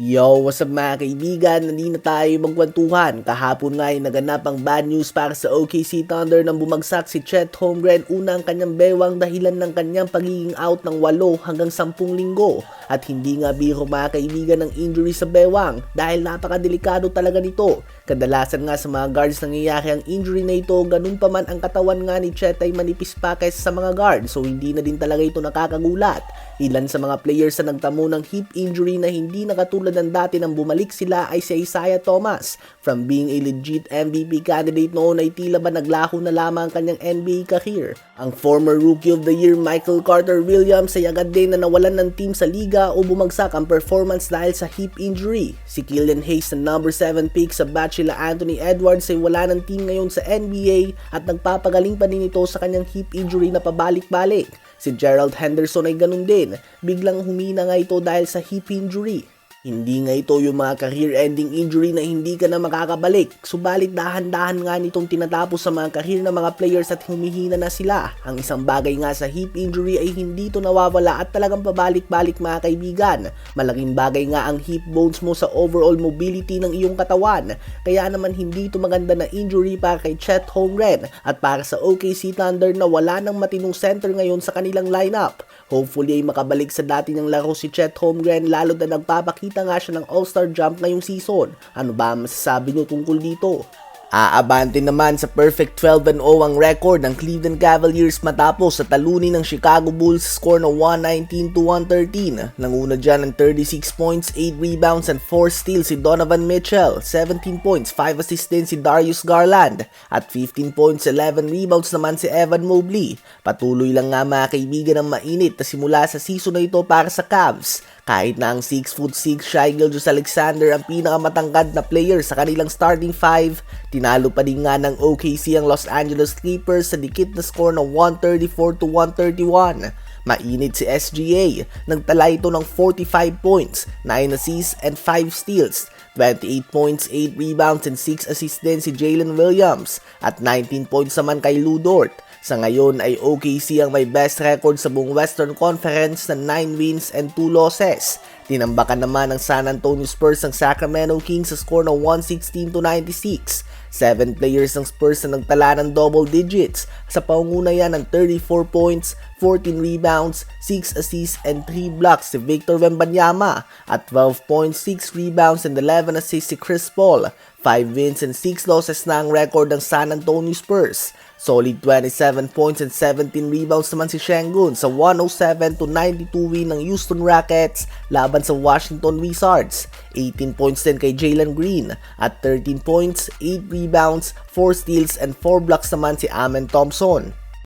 Yo, what's up mga kaibigan? Nandito na tayo magkwentuhan. Kahapon nga ay naganap ang bad news para sa OKC Thunder nang bumagsak si Chet Holmgren una ang kanyang bewang dahilan ng kanyang pagiging out ng 8 hanggang 10 linggo. At hindi nga biro mga kaibigan ng injury sa bewang dahil napakadelikado talaga nito. Kadalasan nga sa mga guards nangyayari ang injury na ito, ganun pa man ang katawan nga ni Chet ay manipis pa kaysa sa mga guards so hindi na din talaga ito nakakagulat. Ilan sa mga players na nagtamo ng hip injury na hindi nakatulad ng dati nang bumalik sila ay si Isaiah Thomas. From being a legit MVP candidate noon ay tila ba naglaho na lamang ang kanyang NBA career. Ang former Rookie of the Year Michael Carter Williams ay agad din na nawalan ng team sa liga o bumagsak ang performance dahil sa hip injury. Si Killian Hayes na number 7 pick sa batch sila Anthony Edwards ay wala ng team ngayon sa NBA at nagpapagaling pa din ito sa kanyang hip injury na pabalik-balik. Si Gerald Henderson ay ganun din. Biglang humina nga ito dahil sa hip injury. Hindi nga ito yung mga career-ending injury na hindi ka na makakabalik. Subalit dahan-dahan nga nitong tinatapos sa mga career ng mga players at humihina na sila. Ang isang bagay nga sa hip injury ay hindi ito nawawala at talagang pabalik-balik mga kaibigan. Malaking bagay nga ang hip bones mo sa overall mobility ng iyong katawan. Kaya naman hindi ito maganda na injury para kay Chet Holmgren at para sa OKC Thunder na wala ng matinong center ngayon sa kanilang lineup. Hopefully ay makabalik sa dati niyang laro si Chet Holmgren lalo na nagpapakita nga siya ng All-Star jump ngayong season. Ano ba ang masasabi niyo tungkol dito? Aabante naman sa perfect 12-0 ang record ng Cleveland Cavaliers matapos sa talunin ng Chicago Bulls score na 119 to 113. Nanguna dyan ng 36 points, 8 rebounds and 4 steals si Donovan Mitchell, 17 points, 5 assists din si Darius Garland at 15 points, 11 rebounds naman si Evan Mobley. Patuloy lang nga mga kaibigan ang mainit na simula sa season na ito para sa Cavs. Kahit na ang 6 foot 6 Shai Gilgeous Alexander ang pinakamatangkad na player sa kanilang starting 5, tinalo pa din nga ng OKC ang Los Angeles Clippers sa dikit na score na 134 to 131. Mainit si SGA, nagtala ito ng 45 points, 9 assists and 5 steals. 28 points, 8 rebounds and 6 assists din si Jalen Williams at 19 points naman kay Lou Dort. Sa ngayon ay OKC ang may best record sa buong Western Conference na 9 wins and 2 losses. Tinambakan naman ng San Antonio Spurs ang Sacramento Kings sa score na 116 to 96. 7 players ng Spurs na nagtala ng double digits sa paunguna yan ng 34 points, 14 rebounds, 6 assists and 3 blocks si Victor Wembanyama at 12 points, 6 rebounds and 11 assists si Chris Paul. 5 wins and 6 losses na ang record ng San Antonio Spurs. Solid 27 points and 17 rebounds naman si Shengun sa 107 to 92 win ng Houston Rockets laban sa Washington Wizards. 18 points din kay Jalen Green at 13 points, 8 rebounds, 4 steals and 4 blocks naman si Amen Thompson.